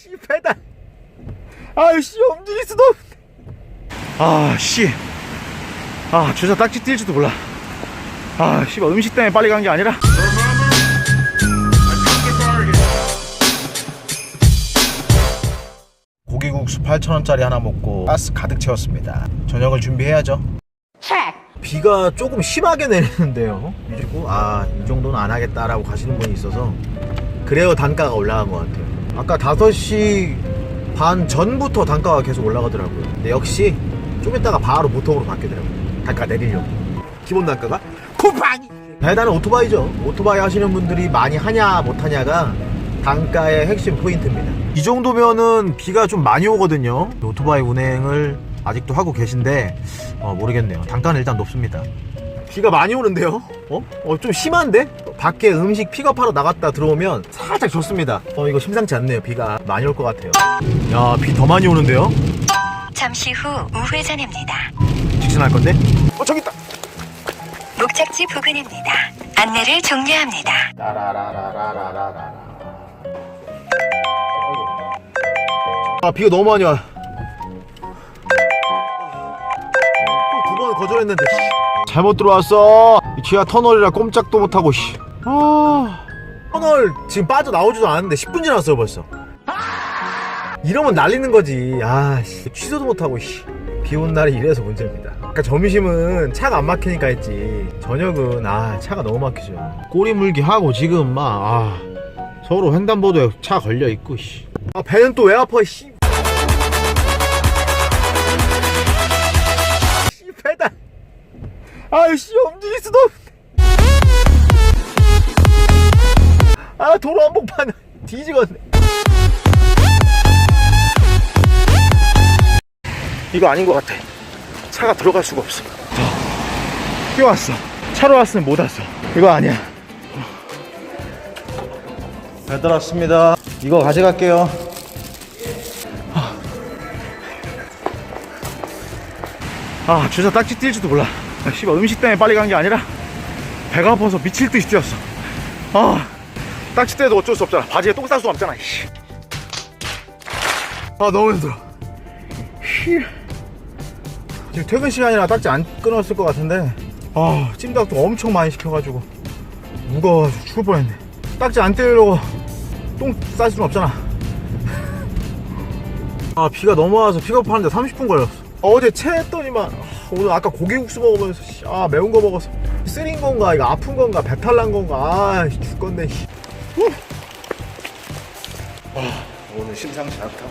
씨 배달. 아씨 움직일 수도 없네. 아씨. 아 주차 딱지 뛸지도 몰라. 아 씨발 음식 때문에 빨리 간 게 아니라. 고기국수 8,000원짜리 하나 먹고 가스 가득 채웠습니다. 저녁을 준비해야죠. 비가 조금 심하게 내리는데요. 그리고 아이 정도는 안 하겠다라고 가시는 분이 있어서 그래요 단가가 올라간 것 같아요 아까 5시 반 전부터 단가가 계속 올라가더라고요. 근데 역시 좀 이따가 바로 보통으로 바뀌더라고요. 단가 내리려고. 기본 단가가? 쿠팡이! 배달은 오토바이죠. 오토바이 하시는 분들이 많이 하냐 못하냐가 단가의 핵심 포인트입니다. 이 정도면은 비가 좀 많이 오거든요. 오토바이 운행을 아직도 하고 계신데 어, 모르겠네요. 단가는 일단 높습니다. 비가 많이 오는데요? 어? 어, 좀 심한데? 밖에 음식 픽업하러 나갔다 들어오면 살짝 좋습니다. 어, 이거 심상치 않네요. 비가 많이 올 것 같아요. 야, 비 더 많이 오는데요? 잠시 후 우회전입니다. 직진할 건데? 어, 저기 있다! 목적지 부근입니다. 안내를 종료합니다. 라라라라라라라라. 아, 비가 너무 많이 와. 두 번 거절했는데, 씨. 잘못 들어왔어. 이 지하 터널이라 꼼짝도 못하고, 씨. 아. 터널 지금 빠져나오지도 않았는데 10분 지났어요, 벌써. 이러면 날리는 거지. 아, 씨. 취소도 못하고, 씨. 비 온 날이 이래서 문제입니다. 아까 점심은 차가 안 막히니까 했지. 저녁은, 아, 차가 너무 막히죠. 꼬리 물기 하고 지금 막, 아. 서로 횡단보도에 차 걸려 있고, 씨. 아, 배는 또 왜 아파, 씨. 씨, 배달. 아이씨, 움직일 수도 없 아, 도로 한복판 뒤지겠네. 이거 아닌 것 같아. 차가 들어갈 수가 없어. 저, 뛰어왔어. 차로 왔으면 못 왔어. 이거 아니야. 배달 왔습니다. 이거 가져갈게요. 아, 주차 딱지 뛸지도 몰라. 아, 씨발, 음식 때문에 빨리 간 게 아니라 배가 아파서 미칠 듯이 뛰었어. 아, 딱지 떼도 어쩔 수 없잖아. 바지에 똥 쌀 수 없잖아. 씨. 아, 너무 힘들어. 히. 지금 퇴근 시간이라 딱지 안 끊었을 것 같은데, 아, 찜닭도 엄청 많이 시켜가지고 무거워가지고 죽을 뻔했네. 딱지 안 떼려고 똥 쌀 수는 없잖아. 아, 비가 넘어와서 픽업하는데 30분 걸렸어. 어제 체했더니만 아, 오늘 아까 고기국수 먹으면서 씨, 아 매운 거 먹어서 쓰린 건가 이거 아픈 건가 배탈 난 건가 아 씨, 죽겠네 씨. 후. 아, 오늘 심상치 않다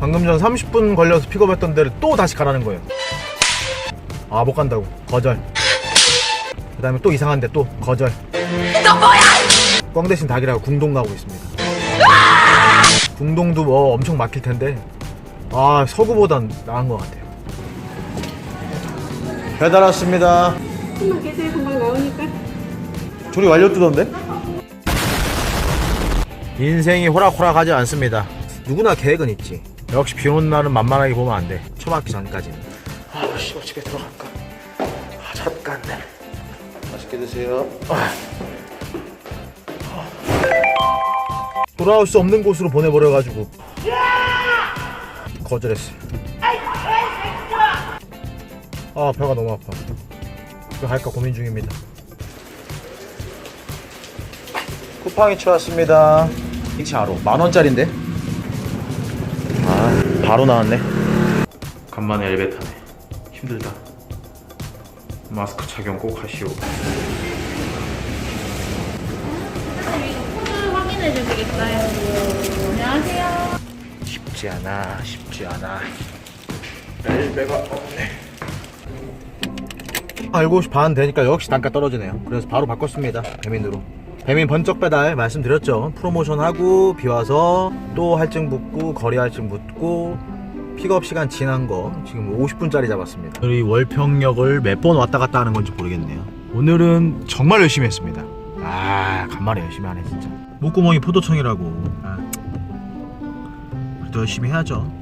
방금 전 30분 걸려서 픽업했던 데를 또 다시 가라는 거예요 아 못 간다고 거절 그 다음에 또 이상한 데 또 거절 너 뭐야 꽝 대신 닭이라고 궁동 가고 있습니다 궁동도 뭐 엄청 막힐 텐데 아 서구보단 나은 것 같아요 배달 왔습니다 조금만 계세요. 금방 나오니까. 조리 완료 뜨던데? 인생이 호락호락하지 않습니다. 누구나 계획은 있지. 역시 비 오는 날은 만만하게 보면 안 돼. 처맞기 전까지는. 아 씨발 집에 들어갈까? 아 잠깐네 맛있게 드세요. 아. 돌아올 수 없는 곳으로 보내버려가지고. 거절했어요 아 배가 너무 아파. 이거 할까 고민 중입니다 쿠팡이 치웠습니다. 이차로 만원짜리인데? 아 바로 나왔네. 간만에 엘베 타네. 힘들다. 마스크 착용 꼭 하시오. 코드 확인해 주시겠어요? 안녕하세요. 쉽지 않아 쉽지 않아. 엘베가 없네. 7시 반 되니까 역시 단가 떨어지네요. 그래서 바로 바꿨습니다. 배민으로 배민 번쩍 배달 말씀드렸죠. 프로모션하고 비와서 또 할증 붙고 거리 할증 붙고 픽업 시간 지난 거 지금 50분짜리 잡았습니다. 이 월평역을 몇 번 왔다 갔다 하는 건지 모르겠네요. 오늘은 정말 열심히 했습니다. 아 간만에 열심히 하네 진짜. 목구멍이 포도청이라고. 아. 그래도 열심히 해야죠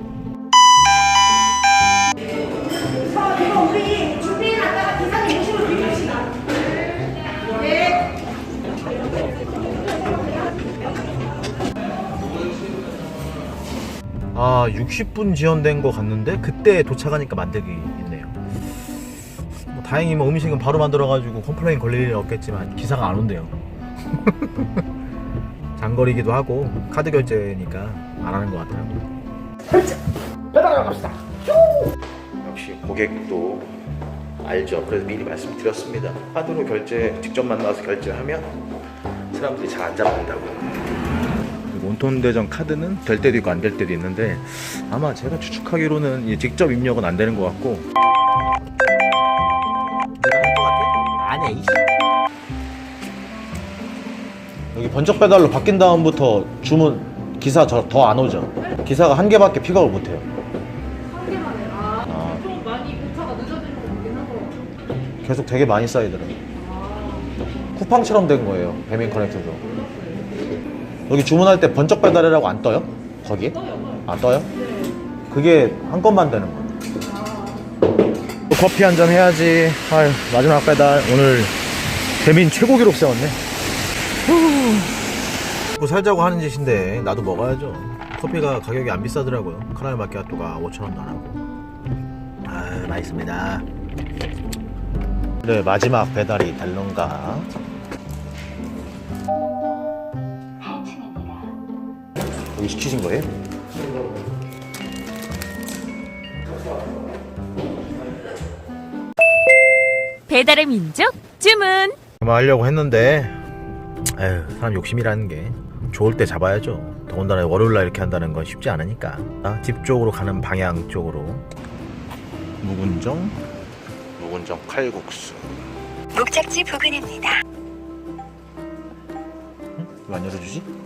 아 60분 지연된 거 같는데 그때 도착하니까 만들기 있네요. 뭐 다행히 뭐 음식은 바로 만들어가지고 컴플레인 걸릴 일 없겠지만 기사가 안 온대요. 장거리기도 하고 카드 결제니까 안 하는 것 같더라고요. 배달하러 갑시다. 역시 고객도 알죠. 그래서 미리 말씀드렸습니다. 카드로 결제 직접 만나서 결제하면 사람들이 잘 안 잡는다고 그리고 온톤대전 카드는 될 때도 있고 안 될 때도 있는데 아마 제가 추측하기로는 이 직접 입력은 안 되는 것 같고 이씨 여기 번쩍 배달로 바뀐 다음부터 주문 기사 저더안 오죠 기사가 한 개밖에 픽업을 못해요 한 개만에. 아, 아. 좀 많이 배차가 늦어지는 것 같긴 하더라고요. 계속 되게 많이 쌓이더라고요 아, 쿠팡처럼 된 거예요 배민 커넥터도 여기 주문할 때 번쩍 배달이라고 안 떠요? 떠요. 안 떠요? 네. 그게 한 건만 되는 거예요. 아, 커피 한 잔 해야지. 아유 마지막 배달. 오늘 배민 최고 기록 세웠네. 뭐 살자고 하는 짓인데 나도 먹어야죠. 커피가 가격이 안 비싸더라고요. 카라멜 마키아토가 5천원도 안 하고. 아 맛있습니다. 네 마지막 배달이 달런가 여기 시키신 거예요? 배달의 민족 주문. 그만하려고 했는데 에휴 사람 욕심이라는 게 좋을 때 잡아야죠 더군다나 월요일날 이렇게 한다는 건 쉽지 않으니까 아, 집 쪽으로 가는 방향 쪽으로 묵은정 묵은정 칼국수 목적지 부근입니다. 왜안 열어주지?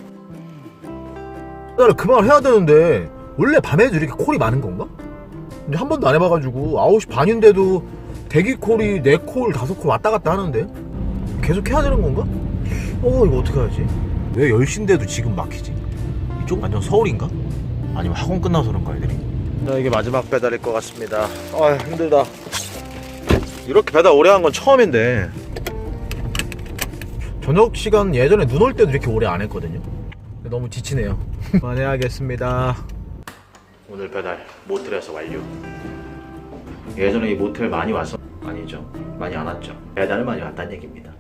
나를 그 말을 해야 되는데 원래 밤에도 이렇게 콜이 많은 건가? 근데 한 번도 안 해봐가지고 9시 반인데도 대기 콜이 4콜, 5콜 왔다 갔다 하는데 계속 해야 되는 건가? 어 이거 어떻게 하지? 왜 10시인데도 지금 막히지? 이쪽 완전 서울인가? 아니면 학원 끝나서 그런가 애들이? 자 이게 마지막 배달일 것 같습니다 아 힘들다 이렇게 배달 오래 한 건 처음인데 저녁 시간 예전에 눈 올 때도 이렇게 오래 안 했거든요. 너무 지치네요. 그만해야겠습니다. 오늘 배달 모텔에서 완료. 예전에 이 모텔 많이 왔어? 아니죠. 많이 안 왔죠. 배달을 많이 왔다는 얘기입니다.